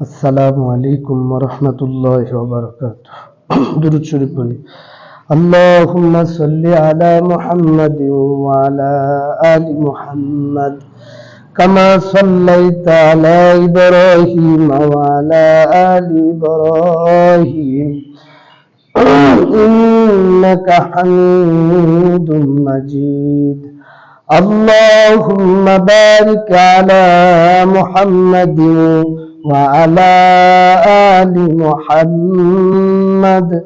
আসসালামু আলাইকুম রহমতুল্লাহ বারকাত দুরুদ শরীফ বলি اللهم صل على محمد وعلى آل محمد كما صليت على إبراهيم وعلى آل إبراهيم إنك حميد مجيد اللهم بارك على محمد وعلى آل محمد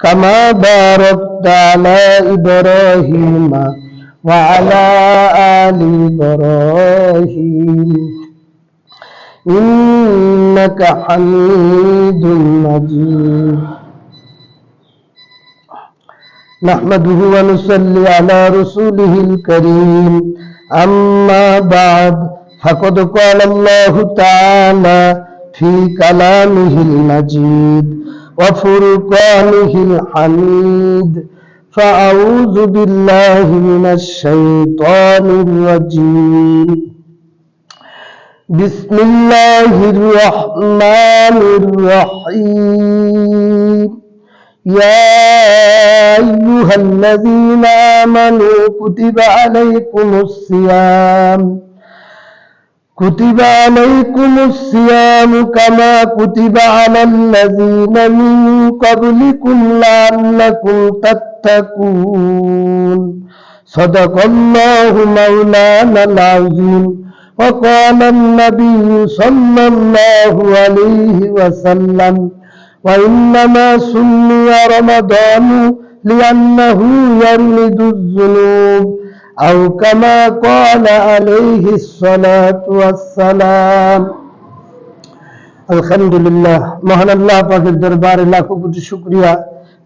كما باركت على إبراهيم وعلى آل إبراهيم. إنك حميد مجيد. نحمده ونصلي على رسوله الكريم. أما بعد. فقد قال الله تعالى في كلامه المجيد وفرقانه الحميد فأعوذ بالله من الشيطان الرجيم بسم الله الرحمن الرحيم يا أيها الذين آمنوا كتب عليكم الصيام كتب عليكم الصيام كما كتب على الذين من قبلكم لعلكم تتقون صدق الله مولانا العظيم وقال النبي صلى الله عليه وسلم وإنما سمي رمضان لأنه يرمد الذنوب أو كما قال عليه الصلاة والسلام আলহামদুলিল্লাহ মহান আল্লাহ পাকের দরবারে লাখো কোটি শুক্রিয়া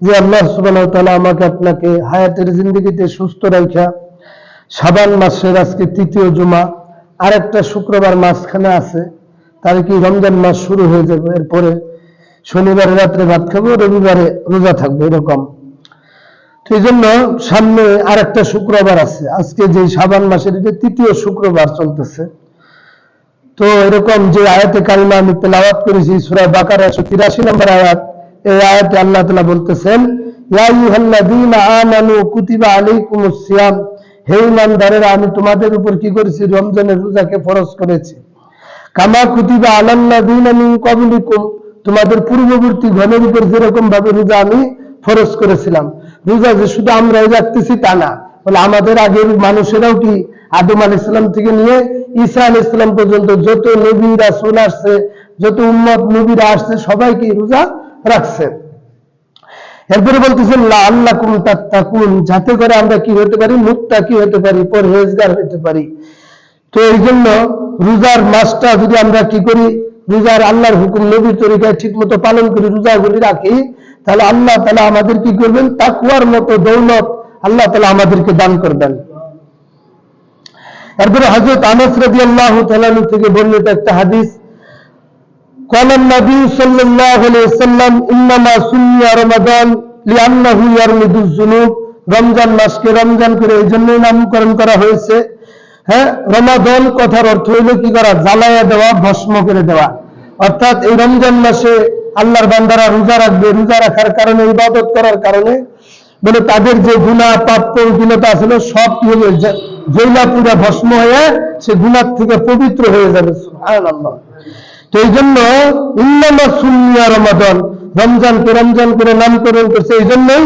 যে আল্লাহ সুবহানাহু ওয়া তাআলা আমাকে আপনাকে হায়াতের জিন্দগিতে সুস্থ রাখা শাবান মাসের আজকে তৃতীয় জুমা আর একটা শুক্রবার মাঝখানে আছে তাহলে কি রমজান মাস শুরু হয়ে যাবে এরপরে শনিবারে রাত্রে ভাত খাবো রবিবারে রোজা থাকবো এরকম তো এই জন্য সামনে আর একটা শুক্রবার আছে। আজকে যে সাবান মাসের এটা তৃতীয় শুক্রবার চলতেছে। তো এরকম যে আয়াতে কালিমা আমি তেলাওয়াত করেছি, সুরা বাকার একশো তিরাশি নম্বর আয়াত, এই আয়াতে আল্লাহ তালা বলতেছেন হে ইমানদারেরা আমি তোমাদের উপর কি করেছি? রমজানের রোজাকে ফরজ করেছি। কামা কুতিবা আলাল্লাযীনা মিন ক্বাবলিকুম। তোমাদের পূর্ববর্তী গণের উপর যেরকম ভাবে রোজা আমি ফরজ করেছিলাম। রোজা যে শুধু আমরাই রাখতেছি তা না। বলে আমাদের আগের মানুষেরাও কি আদম আল ইসলাম থেকে নিয়ে ঈসা আল ইসলাম পর্যন্ত যত নবী রাসুল আসছে, যত উম্মত নবীরা আসছে সবাই কি রোজা রাখছে। এরপরে বলতেছেন আল্লাহ কুম তাত্তাকুন, যাতে করে আমরা কি হতে পারি? মুক্তা কি হতে পারি? পরহেজগার হতে পারি। তো এই জন্য রোজার মাসটা যদি আমরা কি করি? রোজার আল্লাহর হুকুম নবীর তরিকায় ঠিক মতো পালন করি রোজাগুলি রাখি। তাহলে আল্লাহ তালা আমাদের কি করবেন তাকুয়ার মতো দৌলত আল্লাহ তালা আমাদেরকে দান করবেন এরপরে হজরত আনস রাজি আল্লাহ থেকে বর্ণিত একটা হাদিস قال النبي صلى الله عليه وسلم انما سمي رمضان لانه يرمد الذنوب রমজান মাসকে রমজান করে এই জন্যই নামকরণ করা হয়েছে হ্যাঁ রমাদন কথার অর্থ হইল কি করা জ্বালায়া দেওয়া ভস্ম করে দেওয়া অর্থাৎ এই রমজান মাসে আল্লাহর বান্দারা রোজা রাখবে, রোজা রাখার কারণে, ইবাদত করার কারণে, বলে তাদের যে গুণা পাপ প্রবীণতা ছিল, সব কি হবে জৈলা পুরা ভস্ম হয়ে সে গুণার থেকে পবিত্র হয়ে যাবে তো এই জন্য ইন্নামা সুন্নিয়া রমাদন। রমজানকে রমজান করে নামকরণ করছে এই জন্যই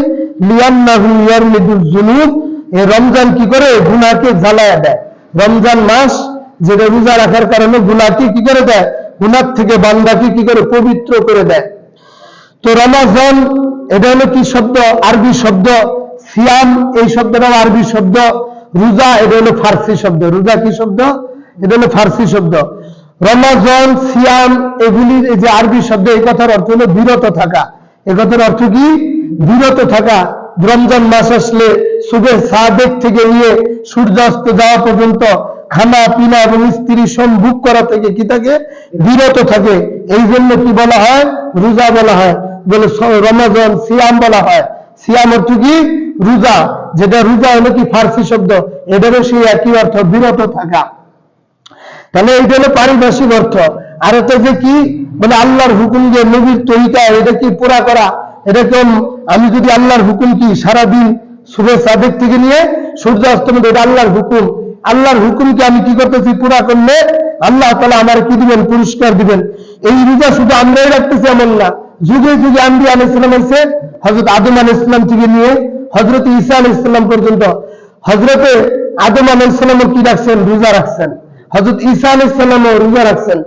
লিয়ান্নাহু ইয়ারমিদুল জুনুব এই রমজান কি করে? গুনাহকে জ্বালায়া দেয়। রমজান মাস, যেটা রোজা রাখার কারণে গুনাহকে কি করে দেয়? গুনাহ থেকে বান্দাকে কি করে পবিত্র করে দেয়? তো রমাজান, এটা হলো কি শব্দ? আরবি শব্দ। সিয়াম, এই শব্দটাও আরবি শব্দ। রোজা, এটা হলো ফার্সি শব্দ। রোজা কি শব্দ? এটা হলো ফার্সি শব্দ। রমাজন, সিয়াম, এগুলির এই যে আরবি শব্দ, এই কথার অর্থ হলো বিরত থাকা। এ কথার অর্থ কি? বিরত থাকা। রমজান মাস আসলে সুবে সাদেক থেকে নিয়ে সূর্যাস্ত যাওয়া পর্যন্ত খানা, পিনা এবং স্ত্রী সম্ভোগ করা থেকে কি থাকে? বিরত থাকে। এই জন্য কি বলা হয়? রোজা বলা হয়। বলে রমাজান সিয়াম বলা হয়। সিয়াম অর্থ কি? রোজা। যেটা রোজা হলো কি? ফার্সি শব্দ। এটারও সেই একই অর্থ, বিরত থাকা। তাহলে এইটা হলো পারিভাষিক অর্থ। আর এটা যে কি? মানে আল্লাহর হুকুম যে নবীর তরিকা এটা কি পুরা করা? এটা কেমন আমি যদি আল্লাহর হুকুম কি সারাদিন শুভে সাদেক থেকে নিয়ে সূর্য অস্তমিত এটা আল্লাহর হুকুম। আল্লাহর হুকুমকে আমি কি করতেছি? পুরা করলে আল্লাহ তালা আমার কি দিবেন? পুরস্কার দিবেন। এই রোজা শুধু আমরাই রাখতেছি এমন না। যুগে যুগে আম্বি আল ইসলাম এসে হজরত আদম আল ইসলাম থেকে নিয়ে হজরত ঈসা আল ইসলাম পর্যন্ত হজরতে আদম আল ইসলামও কি রাখছেন? রোজা রাখছেন। হজরত ঈসা আল ইসলামও রোজা রাখছেন।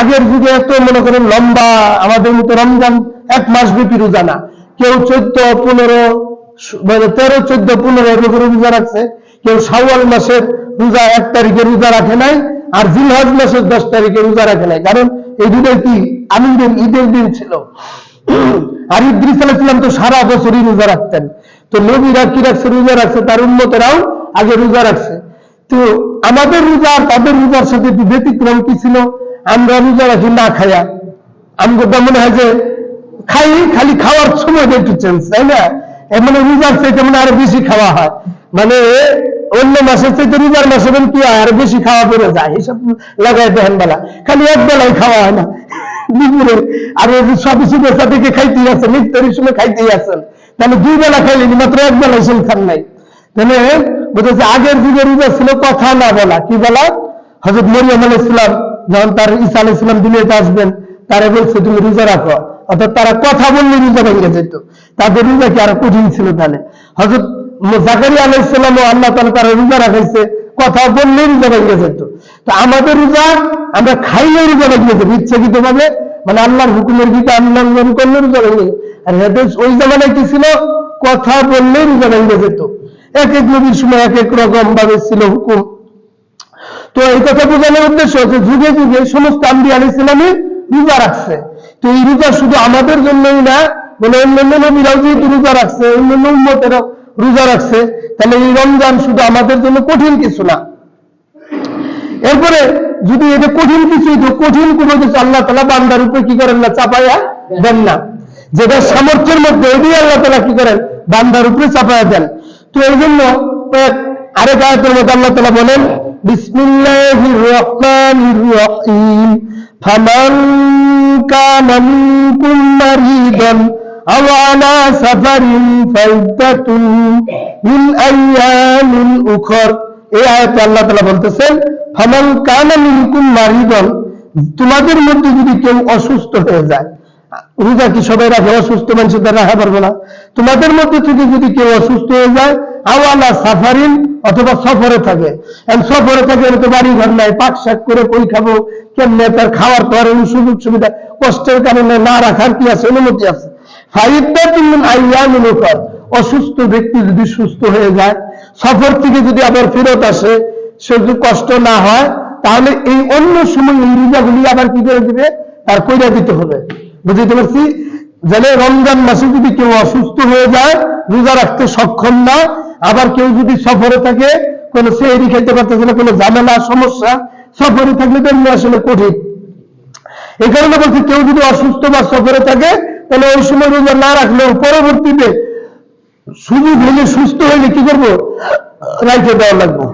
আগের যুগে এত, মনে করেন, লম্বা, আমাদের মতো রমজান এক মাস ব্যাপী রোজা না। কেউ চোদ্দ, পনেরো মানে তেরো, চোদ্দ, পনেরো এরকম রোজা রাখছে। কেউ শাওয়াল মাসের রোজা এক তারিখে রোজা রাখে নাই আর জিলহজ মাসের দশ তারিখে রোজা রাখে নাই। কারণ এই দুটো কি? আমিদের ঈদের দিন ছিল। আর ইদ্রিস আলাইসালাম তো সারা বছরই রোজা রাখতেন। তো নবীরা কি রাখছে? রোজা রাখছে। তার উন্মতেরাও আগে রোজা রাখছে। তো আমাদের রোজা আর তাদের রোজার সাথে ব্যতিক্রম কি ছিল? আমরা রোজা রাখি না খাইয়া আমাদের মনে হয় যে খাই, খালি খাওয়ার সময় একটু চেঞ্জ তাই না? এ মানে রোজার চাইতে মানে আরও বেশি খাওয়া হয়। মানে অন্য মাসের চাইতে রোজার মাসে কি আরও বেশি খাওয়া পড়ে যায় এইসব লাগাই দেখেন বেলা। খালি এক বেলায় খাওয়া হয় না। দুপুরে আর সব শুভেচ্ছা থেকে খাইতেই আছেন ইফতারির সময় খাইতেই আছেন তাহলে দুই বেলা খাইলেন, মাত্র এক বেলা এসে খান নাই। তাহলে বলতেছে, আগের যুগে রোজা ছিল, কথা না বলা। কি বলা? হজরত মরিয়াম আল ইসলাম যখন তার ঈসা আল ইসলাম দুনিয়াতে আসবেন, তারা বলছে, তুমি রোজা রাখো। অর্থাৎ তারা কথা বললে রোজা ভেঙে যেত। তাদের রোজা কি আরও কঠিন ছিল তাহলে? হজরত জাকারিয়া আল্লাহ তালা রোজা রাখাইছে। কথা বললে রোজা তো। আমাদের রোজা আমরা খাইলে রোজা ভেঙে যেত ইচ্ছাকৃত ভাবে মানে আল্লাহর হুকুমের দিকে করলে রোজা ওই জামানায় কি ছিল? কথা বললে রোজা যেত এক এক নবীর সময় এক এক রকম ভাবে ছিল হুকুম। তো এই কথা বোঝানোর উদ্দেশ্য হচ্ছে, যুগে যুগে সমস্ত আম্বি আলী ইসলামী রোজা রাখছে। তো এই রোজা শুধু আমাদের জন্যই না বলে অন্যান্য নবীরাও যেহেতু রোজা রাখছে, অন্যান্য উন্মতেরাও রোজা রাখছে, তাহলে এই রমজান শুধু আমাদের জন্য কঠিন কিছু না। এরপরে যদি এটা কঠিন কিছু, তো কঠিন কোনো কিছু আল্লাহ তালা বান্দার উপরে কি করেন না চাপাইয়া দেন না। যেটা সামর্থ্যের মধ্যে, এটাই আল্লাহ তালা কি করেন, বান্দার উপরে চাপাইয়া দেন। তো এই জন্য আরেক আয়তের মধ্যে আল্লাহ তালা বলেন, বিসমিল্লাহির রহমানির রহিম, ফামান কানা মিনকুম মারিদান আও আলা সাফারিন ফাইদাতুন মিন আইয়ামিন উখর এই আয়াতে আল্লাহ তাআলা বলতেছেন, ফামান কানা মিনকুম মারিদান তোমাদের মধ্যে যদি কেউ অসুস্থ হয়ে যায়, রোজা কি সবাই রাখে? অসুস্থ মানুষের দ্বারা রাখা পারব না। তোমাদের মধ্যে থেকে যদি কেউ অসুস্থ হয়ে যায়, আওয়ালা সাফারিন অথবা সফরে থাকে। সফরে থাকে তো বাড়ি ঘর নাই, পাক শাক করে কই খাব? কেমনে? তার খাওয়ার পরে সুযোগ সুবিধা কষ্টের কারণে না রাখার কি আছে? অনুমতি আছে। অসুস্থ ব্যক্তি যদি সুস্থ হয়ে যায়, সফর থেকে যদি আবার ফেরত আসে, সে যদি কষ্ট না হয়, তাহলে এই অন্য সময় এই রোজাগুলি আবার কি করে দিবে? তার কইরা দিতে হবে। বুঝতে পারছি? যেন রমজান মাসে যদি কেউ অসুস্থ হয়ে যায়, রোজা রাখতে সক্ষম না, আবার কেউ যদি সফরে থাকে, কোনো সেহরি খেতে পারতেছে না, কোনো ঝামেলা, সমস্যা, সফরে থাকলে তো এমনি আসলে কঠিন। এই কারণে বলছি, কেউ যদি অসুস্থ বা সফরে থাকে তাহলে ওই সময় রোজা না রাখলে পরবর্তীতে শুধু ভেঙে সুস্থ হইলে কি করব? রাইতে দেওয়া লাগবো।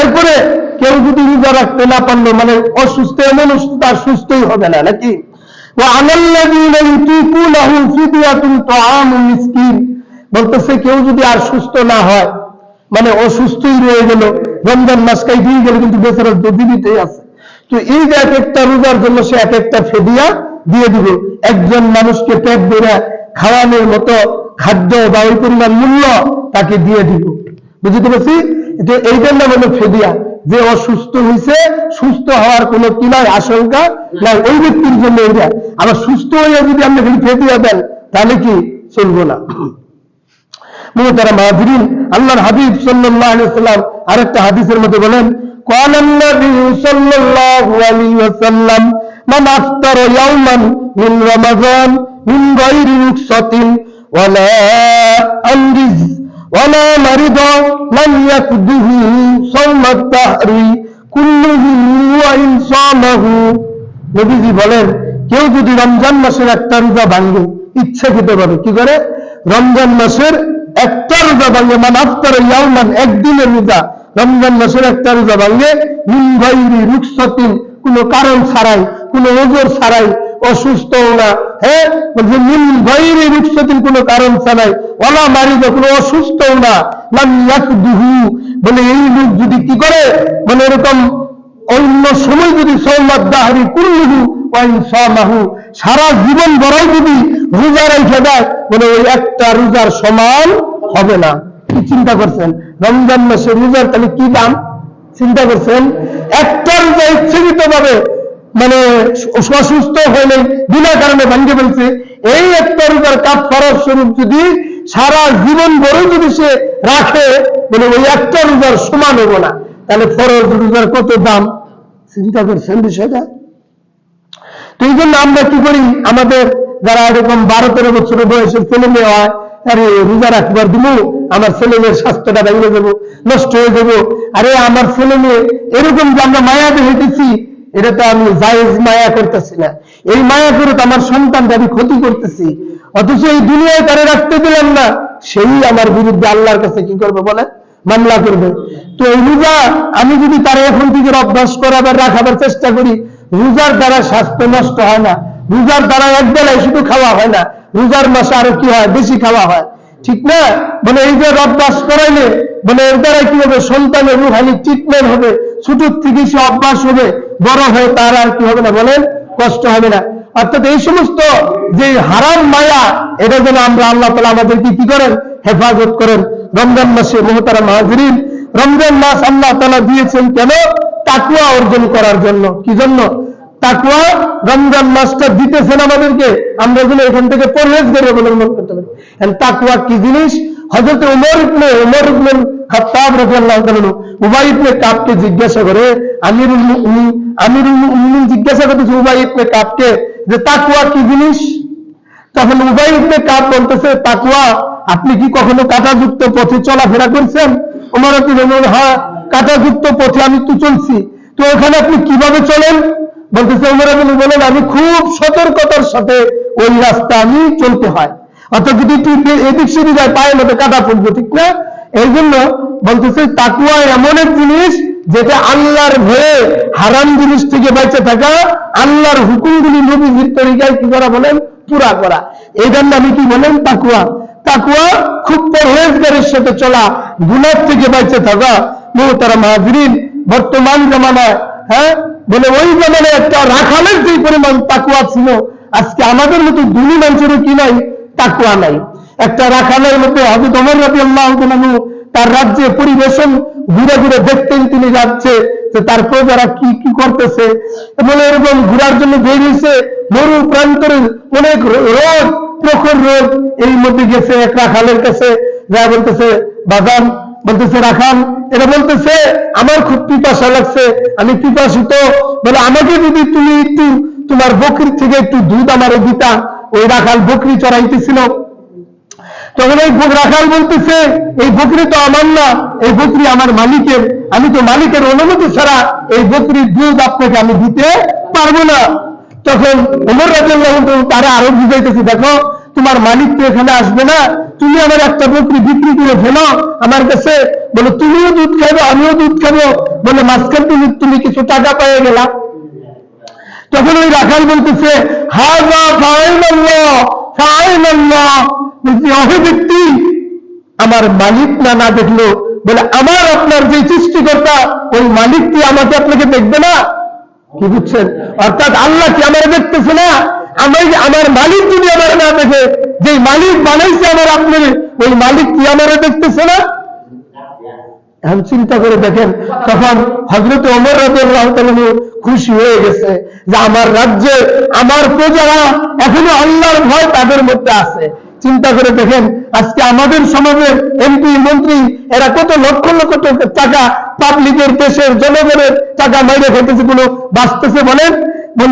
এরপরে কেউ যদি রোজা রাখতে না পারল মানে অসুস্থ, এমন অসুস্থ তার সুস্থই হবে না, নাকি? বলতেছে, কেউ যদি আর সুস্থ না হয় মানে অসুস্থই রয়ে গেল, রমজান মাস কাই দিয়ে গেল, কিন্তু বেচারা দুদিনই আছে। তো এই এক একটা রোজার জন্য সে এক একটা ফেদিয়া দিয়ে দিবে। একজন মানুষকে পেট ধরে খাওয়ানোর মতো খাদ্য বা ওই পরিমাণ মূল্য তাকে দিয়ে দিব। বুঝতে পারছি? তো এই জন্য হলো ফেদিয়া। যে অসুস্থ হয়েছে সুস্থ হওয়ার কোন কি আশঙ্কা না ওই ব্যক্তির জন্য এইটা। আবার সুস্থ হয়ে যদি আপনি যদি ফেদিয়া দেন, তাহলে কি চলবো না? তারা মাহরিন আল্লাহর হাবিব সাল্লাহ সাল্লাম আরেকটা হাদিসের মধ্যে বলেন কলান্নবী সাল্লাহ আলী সাল্লাম من أفطر يوما من رمضان من غير رخصة ولا أنجز ولا مرض لم يقده صوم الدهر كله وإن صامه নবীজি বলেন কেউ যদি রমজান মাসের একটা রোজা ভাঙ্গে ইচ্ছাকৃত ভাবে কি করে রমজান মাসের একটা রোজা ভাঙ্গে মানে আফতার ইয়াউমান একদিনের রোজা রমজান মাসের একটা রোজা ভাঙ্গে মিন গায়রি রুকসাতিন কোনো কারণ ছাড়াই কোনো ওজোর ছাড়াই অসুস্থ না হ্যাঁ? বলছে, মিন গৈরি রুকসতির কোনো কারণ ছাড়াই ওলা মারিদ কোনো অসুস্থ না ইয়াকদুহু। বলে, এই লোক যদি কি করে? মানে এরকম অন্য সময় যদি সৌমাদ দাহারি কুল্লুহু ওয়াইন সারা জীবন বড়াই যদি রোজা রেখে দেয়, বলে, ওই একটা রোজার সমান হবে না। কি চিন্তা করছেন? রমজান মাসে রোজার তাহলে কি দাম? চিন্তা করছেন? একটা রোজা ইচ্ছাকৃত ভাবে মানে অসুস্থ হলে বিনা কারণে ভাঙ্গে ফেলছে। এই একটা রোজার কাপ ফরজ স্বরূপ যদি সারা জীবন ভরে যদি সে রাখে মানে ওই একটা রোজার সমান হব না। তাহলে ফরজ রোজার কত দাম? চিন্তা করছেন বিষয়টা তো এই জন্য আমরা কি করি? আমাদের যারা এরকম বারো তেরো বছরের বয়সের ছেলে মেয়ে হয়, আরে রোজা রাখবার দিব আমার ছেলে মেয়ের স্বাস্থ্যটা ভেঙে দেবো, নষ্ট হয়ে যাব আরে আমার ছেলে মেয়ে এরকম যে আমরা মায়া দেখেছি এটা তো আমি জায়েজ মায়া করতেছি না। এই মায়া করে তো আমার সন্তানটা আমি ক্ষতি করতেছি। অথচ এই দুনিয়ায় তারে রাখতে দিলাম না। সেই আমার বিরুদ্ধে আল্লাহর কাছে কি করবে বলে মামলা করবে। তো এই রোজা আমি যদি তারা এখন থেকে অভ্যাস করাবার, রাখাবার চেষ্টা করি, রোজার দ্বারা স্বাস্থ্য নষ্ট হয় না। রোজার দ্বারা এক বেলায় শুধু খাওয়া হয় না। রোজার মাসে আরও কি হয়? বেশি খাওয়া হয়। ঠিক না? মানে এই যে অভ্যাস করাইলে মানে এর দ্বারা কি হবে? সন্তানের রুহানি ট্রিটমেন্ট হবে ছোট থেকে সে অভ্যাস হবে, বড় হয়ে তার আর কি হবে না বলেন? কষ্ট হবে না। অর্থাৎ এই সমস্ত যে হারাম মায়া, এটা যেন আমরা আল্লাহ তালা আমাদেরকে কি করেন? হেফাজত করেন। রমজান মাসে মহতারা মাহাজরিন রমজান মাস আল্লাহ তালা দিয়েছেন কেন? তাকুয়া অর্জন করার জন্য। কি জন্য? তাকুয়া রমজান মাসটা দিতেছেন আমাদেরকে। আমরা যেন এখান থেকে পরহেজ করে অবলম্বন করতে পারি। তাকুয়া কি জিনিস হজরত উমর ইবনে উমর ইবনে খাত্তাব রাদিয়াল্লাহু তাআলা উবাই ইবনে কাবকে জিজ্ঞাসা করে, আমিরুল মুমিনিন আমিরুল মুমিনিন জিজ্ঞাসা করতেছে উবাই ইবনে কাবকে যে তাকুয়া কি জিনিস? তখন উবাই ইবনে কাব বলতেছে তাকুয়া আপনি কি কখনো কাঁটাযুক্ত পথে চলাফেরা করছেন? উমর ইবনে হ্যাঁ কাঁটাযুক্ত পথে আমি তো চলছি। তো ওখানে আপনি কীভাবে চলেন? বলতেছে উমর ইবনে বলেন আমি খুব সতর্কতার সাথে ওই রাস্তা আমি চলতে হয়। অর্থাৎ যদি তুই এদিক সেদিক যায় পায়ের মধ্যে কাটা পড়ব ঠিক না? এই জন্য বলতেছে তাকুয়া এমন এক জিনিস যেটা আল্লাহর ভয়ে হারাম জিনিস থেকে বেঁচে থাকা, আল্লাহর হুকুমগুলি নবীজির তরিকায় কি করা বলেন? পুরা করা। এই জন্য আমি কি বলেন? তাকুয়া তাকুয়া খুব পরহেজগারের সাথে চলা গুণার থেকে বেঁচে থাকা। তারা মাহাজরিন বর্তমান জামানায় হ্যাঁ? বলে ওই জামানায় একটা রাখালের যে পরিমাণ তাকুয়া ছিল, আজকে আমাদের মতো দুনি মানুষেরও কি নাই? তাকুয়া নাই। একটা রাখালের মতো হজরত ওমর রাবি আল্লাহ তার রাজ্যে পরিবেশন ঘুরে ঘুরে দেখতেন তিনি যাচ্ছে যে তার প্রজারা কি কি করতেছে। বলে এরকম ঘুরার জন্য বেরিয়েছে মরু প্রান্তরে অনেক রোগ প্রখর রোগ এই মধ্যে গেছে এক রাখালের কাছে, যা বলতেছে বাগান বলতেছে, রাখাল, এটা বলতেছে, আমার খুব পিপাসা লাগছে, আমি পিপাসিত। বলে, আমাকে যদি তুমি একটু তোমার বকরির থেকে একটু দুধ আমারে দিতা ওই রাখাল বকরি চড়াইতেছিল। তখন এই রাখাল বলতেছে, এই বকরি তো আমার না, এই বকরি আমার মালিকের। আমি তো মালিকের অনুমতি ছাড়া এই বকরির দুধ আপনাকে আমি দিতে পারব না। তখন ওমর রাজিয়াল্লাহ তারা আরও বুঝাইতেছে, দেখো, তোমার মালিক তো এখানে আসবে না। তুমি আমার একটা বকরি বিক্রি করে ফেলো আমার কাছে। বলে, তুমিও দুধ খাব আমিও দুধ খাব। বলে, মাঝখান তুমি তুমি কিছু টাকা পেয়ে গেলা। তখন ওই রাখাল বলতেছে হাজা আমার মালিক না না দেখল। বলে, আমার আপনার যে সৃষ্টিকর্তা, ওই মালিক কি আমাকে আপনাকে দেখবে না? কি বুঝছেন? অর্থাৎ আল্লাহ কি আমার দেখতেছে না? আমি আমার মালিক যদি আমার না দেখে যে মালিক বানাইছে আমার আপনার, ওই মালিক কি আমার দেখতেছে না? এখন চিন্তা করে দেখেন, তখন হজরত অমর রাজু খুশি হয়ে গেছে যে আমার রাজ্যে, আমার প্রজারা এখনও আল্লাহর ভয় তাদের মধ্যে আছে। চিন্তা করে দেখেন, আজকে আমাদের সমাজের এমপি মন্ত্রী, এরা কত লক্ষ লক্ষ টাকা পাবলিকের দেশের জনগণের টাকা মাইরে খেতেছে কোনো বাঁচতেছে বলেন।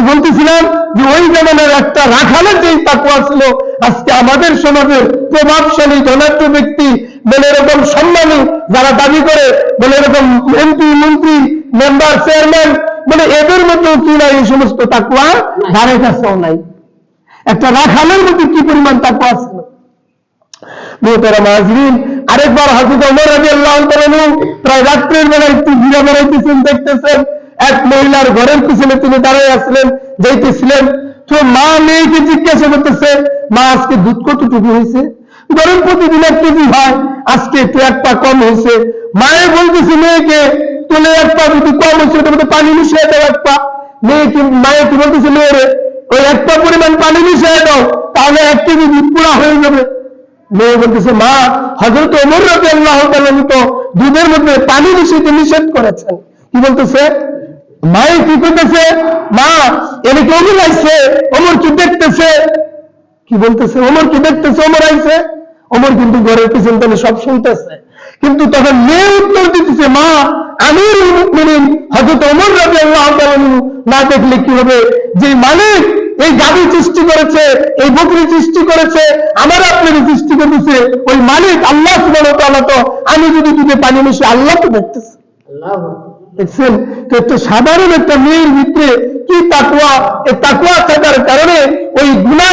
বলতেছিলাম যে ওই জামানের একটা রাখালের যেই তাকুয়া ছিল, আজকে আমাদের সমাজের প্রভাবশালী ধনাঢ্য ব্যক্তি, বলে এরকম সম্মানী যারা দাবি করে, বলে এরকম এমপি, মন্ত্রী মেম্বার চেয়ারম্যান মানে এদের মধ্যেও কি নাই এই সমস্ত তাকুয়া ধারে কাছেও নাই। একটা রাখালের মধ্যে কি পরিমাণ তাকুয়া ছিল? আরেকবার আল্লাহ প্রায় রাত্রের বেলা একটু ঘুরে বেড়াইতেছেন দেখতেছেন, এক মহিলার ঘরের পিছনে তিনি দাঁড়িয়ে আসলেন যাইতেছিলেন। তো মা মেয়েকে জিজ্ঞাসা করতেছে, মা, আজকে দুধ কতটুকু হয়েছে? গরম প্রতিদিন এক কেজি হয়, আজকে একটু এক পা কম হয়েছে। মায়ে বলতেছে, মেয়েকে তোলে এক যদি কম ওটার মধ্যে পানি মিশিয়ে দাও এক পা মায়ে কি বলতেছে মেয়েরে ওই এক পা পরিমাণ পানি মিশিয়ে দাও, তাহলে এক কেজি পুরা হয়ে যাবে। মেয়ে বলতেছে, মা হজরত ওমর রাজি আল্লাহ তো দুধের মধ্যে পানি মিশিয়ে নিষেধ করেছেন। কি বলতেছে? মায়ে কি করতেছে? মা এনে কেউ মিলাইছে অমর কি দেখতেছে? কি বলতেছে? ওমর কি দেখতেছে? ওমর আইছে? ওমর কিন্তু ঘরের পিছন তাহলে সব শুনতেছে। কিন্তু তখন মেয়ে উত্তর দিতেছে মা আমির মুমিনিন হযরত ওমর রাদিয়াল্লাহু তাআলা না দেখলে কি হবে? যে মালিক এই গাড়ি সৃষ্টি করেছে এই বকরি সৃষ্টি করেছে আমার আপনার সৃষ্টি করেছে ওই মালিক আল্লাহ তাআলা তো আমি যদি দুধে পানি মিশে আল্লাহ তো দেখতেছে। দেখছেন? তো একটা সাধারণ একটা মেয়ের ভিতরে কি তাকুয়া এই তাকুয়া থাকার কারণে ওই গুণা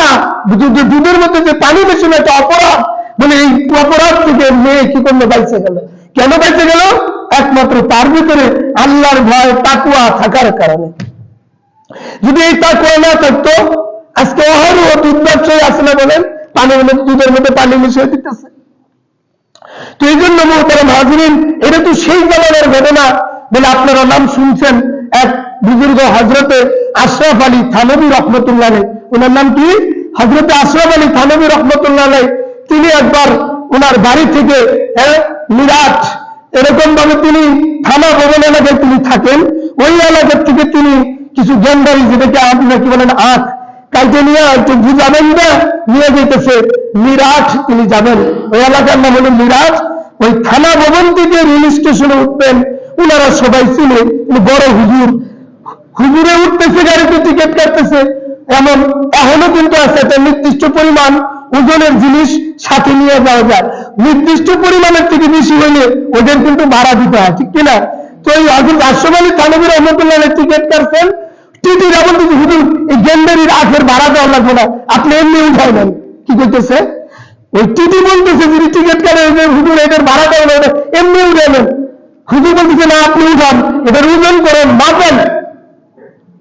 দুধের মধ্যে যে পানি বেশি একটা অপরাধ বলে এই অপরাধ থেকে মেয়ে কি করল বাইচে গেল। কেন বাইচে গেল? একমাত্র তার ভিতরে আল্লাহর ভয় তাকুয়া থাকার কারণে। যদি এই তাকুয়া না থাকতো, আজকে অহর ও দুধ ব্যবসায়ী আসে না বলেন? পানির মধ্যে, দুধের মধ্যে পানি মিশিয়ে দিতেছে। তো এই জন্য মোহতারাম হাজরিন, এটা তো সেই জামানের ঘটনা বলে আপনারা নাম শুনছেন এক বুজুর্গ হজরতে আশরাফ আলী থানবী রহমতুল্লাহ ওনার নাম কি? হজরতে আশরাফ আলী থানবী রহমতুল্লাহ তিনি একবার ওনার বাড়ি থেকে হ্যাঁ মিরাট এরকম ভাবে তিনি থানা ভবন এলাকায় তিনি থাকেন। ওই এলাকার থেকে তিনি কিছু গেন্ডারি যেটাকে আপনারা কি বলেন আখ, কালকে নিয়ে বুঝাবেন না, নিয়ে যেতেছে মিরাট তিনি যাবেন। ওই এলাকার নাম হলো মিরাট ওই থানা ভবন থেকে রেল স্টেশনে উঠবেন ওনারা সবাই উনি বড় হুজুর। হুজুরে উঠতেছে, গাড়িতে টিকিট কাটতেছে। এমন এখনও কিন্তু আছে, একটা নির্দিষ্ট পরিমাণ ওজনের জিনিস সাথে নিয়ে যাওয়া যায়। নির্দিষ্ট পরিমাণের থেকে বেশি হলে ওদের কিন্তু ভাড়া দিতে হয়, ঠিক কিনা? তো এই হজরত আশরাফ আলী রহমতুল্লাহ টিকিট কাটছেন। টিটিরা বলতেছে হুজুর, এই গেন্ডারির আখের ভাড়া দেওয়া লাগবে না। আপনি এমনি উঠাই নেন কি করতেছে? ওই টিটি বলতেছে যদি টিকিট কাটে হুজুর এটার ভাড়া দেওয়া লাগবে এমনি উঠে নেন হুজুর বলতেছে, না, আপনি উঠান। এটার ওজন করেন, মাপেন।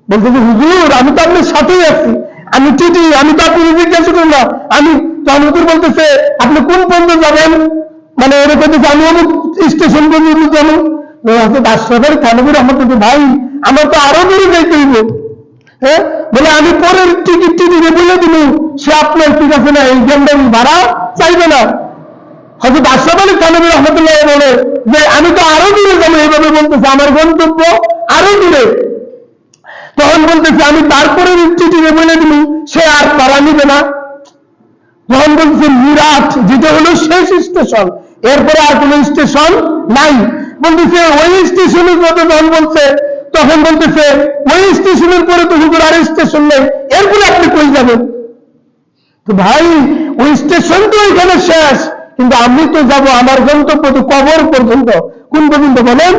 বলতেছে, হুজুর, আমি তো আপনার সাথেই আছি। আমি টিটি আমি তো আপনি জিজ্ঞাসা করুন না আমি হুজুর বলতেছে, আপনি কোন পর্যন্ত যাবেন? মানে এরকম করতেছে আমি অমুক স্টেশন পর্যন্ত যাব। আশরাফের আমার রহমতুল্লাহ ভাই, আমার তো আরও দূরে যাইতে হইব। হ্যাঁ? বলে, আমি পরের টিকিট টিকিটে বলে দিল সে আপনার ঠিক আছে না, এই গেন্ডারি ভাড়া চাইবে না। হয়তো আশরাফ আলী থানবী রহমতুল্লাহ বলে, যে আমি তো আরও দূরে যাব। এইভাবে বলতেছে, আমার গন্তব্য আরও দূরে। তখন বলতেছে, আমি তারপরে চিঠিতে বলে দিল সে আর তারা নিবে না। যখন বলছে মিরাট যেটা হলো শেষ স্টেশন, এরপরে আর কোনো স্টেশন নাই। বলতেছে, ওই স্টেশনের কথা যখন বলছে, তখন বলতেছে, ওই স্টেশনের পরে তো হুজুর আর স্টেশন নেই, এরপরে আপনি কই যাবেন? তো ভাই, ওই স্টেশন তো এখানে শেষ, কিন্তু আমি তো যাব আমার গন্তব্য তো কবর পর্যন্ত। কোন পর্যন্ত বলেন?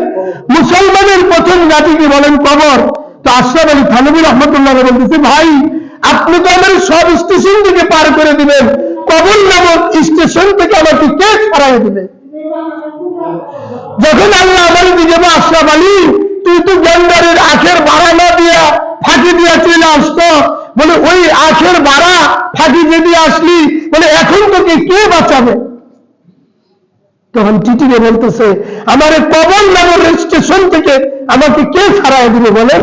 মুসলমানের প্রথম জাতিকে বলেন কবর। তো আশরাফ আলী থানবী রহমতুল্লাহ বলতেছে ভাই, আপনি তো আমার সব স্টেশন থেকে পার করে দিবেন। কবর নামক স্টেশন থেকে আমাকে কে ছাড়াই দিবে? যখন আল্লাহ আমার দিকে আশরাফ আলী, তুই তো গেন্দারের আখের ভাড়া না দিয়া ফাঁকি দিয়া চলে আসতো। বলে, ওই আখের ভাড়া ফাঁকি যদি আসলি, বলে, এখন তোকে কে বাঁচাবে? তখন চিঠিতে বলতেছে, আমার কবর নামক স্টেশন থেকে আমাকে কে ছাড়াই দিবে বলে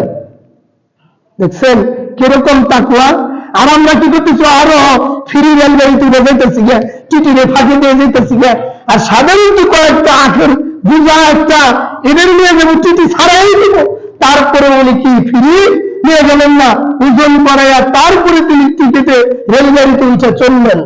দেখছেন? কীরকম তাকুয়া আর আমরা কি করতেছি? আরও ফ্রি রেলগাড়িতে যাইতেছি গিয়া টিটিরে ফাঁকি দিয়ে যেতেছি গিয়া। আর সাধারণত কয়েকটা আখের বুঝা একটা এদের নিয়ে যাব টিটি ছাড়াই দিব, তারপরে উনি কি ফ্রি নিয়ে গেলেন না? ওজন করাইয়া তারপরে তিনি টিকিটে রেলগাড়িতে উঠে চললেন।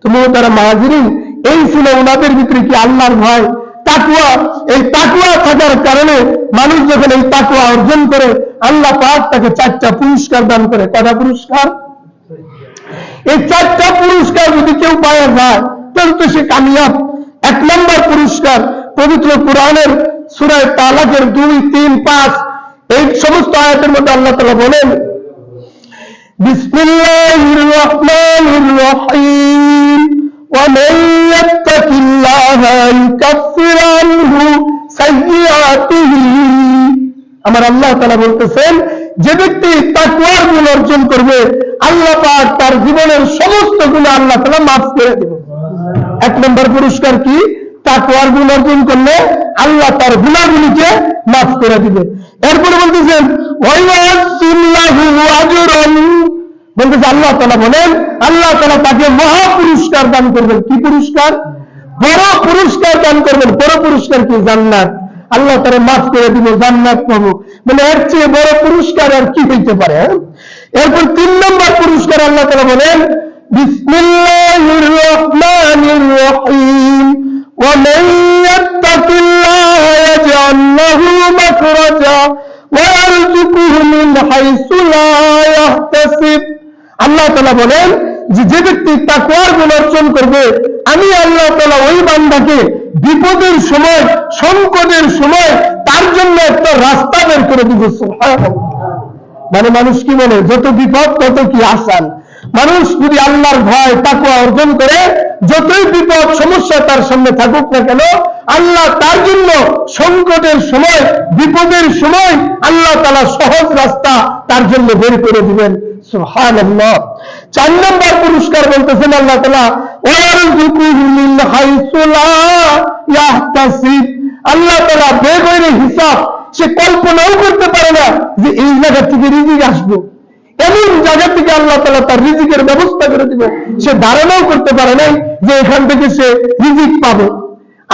তো তারা মাহাজিরিন, এই ছিল ওনাদের ভিতরে কি আল্লাহর ভয়? তাকুয়া এই তাকুয়া থাকার কারণে মানুষ যখন এই তাকুয়া অর্জন করে, আল্লাহ পাক তাকে চারটা পুরস্কার দান করে। কটা পুরস্কার? এই চারটা পুরস্কার যদি কেউ পাওয়া যায় তাহলে তো সে কামিয়াব। এক নম্বর পুরস্কার পবিত্র কোরআনের সুরায় তালাকের দুই, তিন, পাঁচ, এই সমস্ত আয়াতের মধ্যে আল্লাহ তালা বলেন, বিসমিল্লাহির রহমানির রহিম। ومن يتق الله يكفر عنه سيئاته আমার আল্লাহ তালা বলতেছেন যে ব্যক্তি তাকুয়ার গুণ অর্জন করবে আল্লাহ পাক তার জীবনের সমস্ত গুণ আল্লাহ তালা মাফ করে দেবে এক নম্বর পুরস্কার কি তাকুয়ার গুণ অর্জন করলে আল্লাহ তার গুণাগুলিকে মাফ করে দিবে এরপরে বলতেছেন ওয়াইয়াসুল্লাহু আজরান বলতেছে আল্লাহ তালা বলেন আল্লাহ তালা তাকে মহা পুরস্কার দান করবেন কি পুরস্কার বড় পুরস্কার দান করবেন বড় পুরস্কার কি জান্নাত আল্লাহ তারা মাফ করে দিব জান্নাত পাবো মানে এর চেয়ে বড় পুরস্কার আর কি হইতে পারে হ্যাঁ? এরপর তিন নম্বর পুরস্কার আল্লাহ তারা বলেন বিসমিল্লাহির রহমানির রহিম ومن يتق الله يجعل له مخرجا ويرزقه من حيث لا يحتسب আল্লাহ তালা বলেন যে যে ব্যক্তি তাকুয়ার গুণ অর্জন করবে, আমি আল্লাহ তালা ওই বান্দাকে বিপদের সময়, সংকটের সময় তার জন্য একটা রাস্তা বের করে দিব মানে মানুষ কি বলে, যত বিপদ তত কি আসান। মানুষ যদি আল্লাহর ভয় তাকুয়া অর্জন করে, যতই বিপদ, সমস্যা তার সামনে থাকুক না কেন, আল্লাহ তার জন্য সংকটের সময়, বিপদের সময় আল্লাহ তালা সহজ রাস্তা তার জন্য বের করে দিবেন। চার নম্বর পুরস্কার বলতেছেন আল্লাহ তালা আল্লাহ তালা বেগৈরে হিসাব সে কল্পনাও করতে পারে না যে এই জায়গা থেকে রিজিক আসব। এমন জায়গা থেকে আল্লাহ তালা তার রিজিকের ব্যবস্থা করে দিবে। সে ধারণাও করতে পারে নাই যে এখান থেকে সে রিজিক পাবে।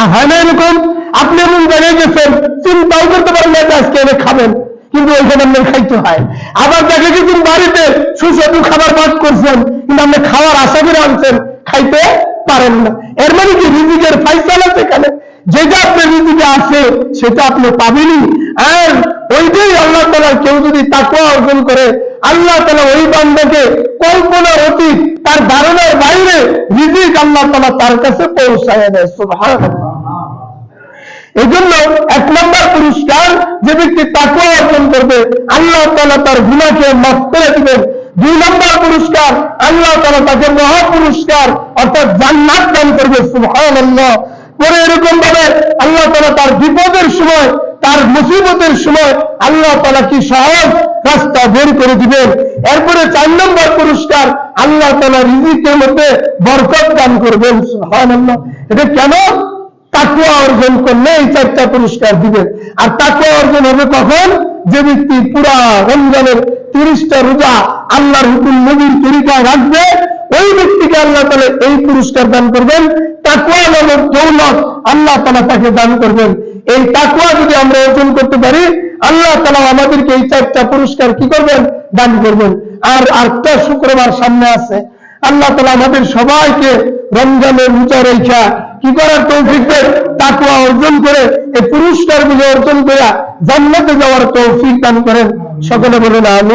আর হয় না এরকম? আপনি এমন জায়গায় গেছেন, চিন্তাও করতে পারেন না আজকে এনে খাবেন, কিন্তু ওইখানে আপনার খাইতে হয়। আবার দেখা গেছেন বাড়িতে সুস্বাদু খাবার ভাগ করছেন, কিন্তু আপনি খাওয়ার আশা করে আনছেন, খাইতে পারেন না। এর মানে কি? রিজিকের ফাইসালা সেখানে। যেটা আপনার রিজিকে আছে, সেটা আপনি পাবেনই। আর ওইটাই আল্লাহ তালা কেউ যদি তাকুয়া অর্জন করে, আল্লাহ তালা ওই বান্দাকে কল্পনার অতীত, তার ধারণার বাইরে রিজিক আল্লাহ তালা তার কাছে পৌঁছায় দেয় এই জন্য এক নম্বর পুরস্কার যে ব্যক্তি তাকুয়া অর্জন করবে, আল্লাহ তালা তার গুণাকে মাফ করে দিবেন। দুই নম্বর পুরস্কার, আল্লাহ তালা তাকে মহা পুরস্কার অর্থাৎ জান্নাত দান করবে, সুবহানাল্লাহ। পরে এরকম ভাবে আল্লাহ তালা তার বিপদের সময়, তার মুসিবতের সময় আল্লাহ তালা কি সহজ রাস্তা বের করে দিবেন? এরপরে চার নম্বর পুরস্কার আল্লাহ তালা রিজিকের মধ্যে বরকত দান করবেন, সুবহানাল্লাহ। এটা কেন তাকুয়া অর্জন করলে এই চারটা পুরস্কার দিবেন? আর তাকুয়া অর্জন হবে কখন? যে ব্যক্তি পুরা রমজানের তিরিশটা রোজা আল্লাহর হুকুম নবীর তরিকায় রাখবে ওই ব্যক্তিকে আল্লাহ তালা এই পুরস্কার দান করবেন। তাকুয়া নামক দৌলত আল্লাহ তালা তাকে দান করবেন। এই তাকুয়া যদি আমরা অর্জন করতে পারি, আল্লাহ তালা আমাদেরকে এই চারটা পুরস্কার কি করবেন? দান করবেন। আর আটটা শুক্রবার সামনে আছে। আল্লাহ তালা আমাদের সবাইকে রমজানের রোজা রেখা কি করার তৌফিক তাকুয়া অর্জন করে, এই পুরস্কারগুলো অর্জন করে জান্নাতে যাওয়ার তৌফিক দান করেন। সকলে বলেন আমি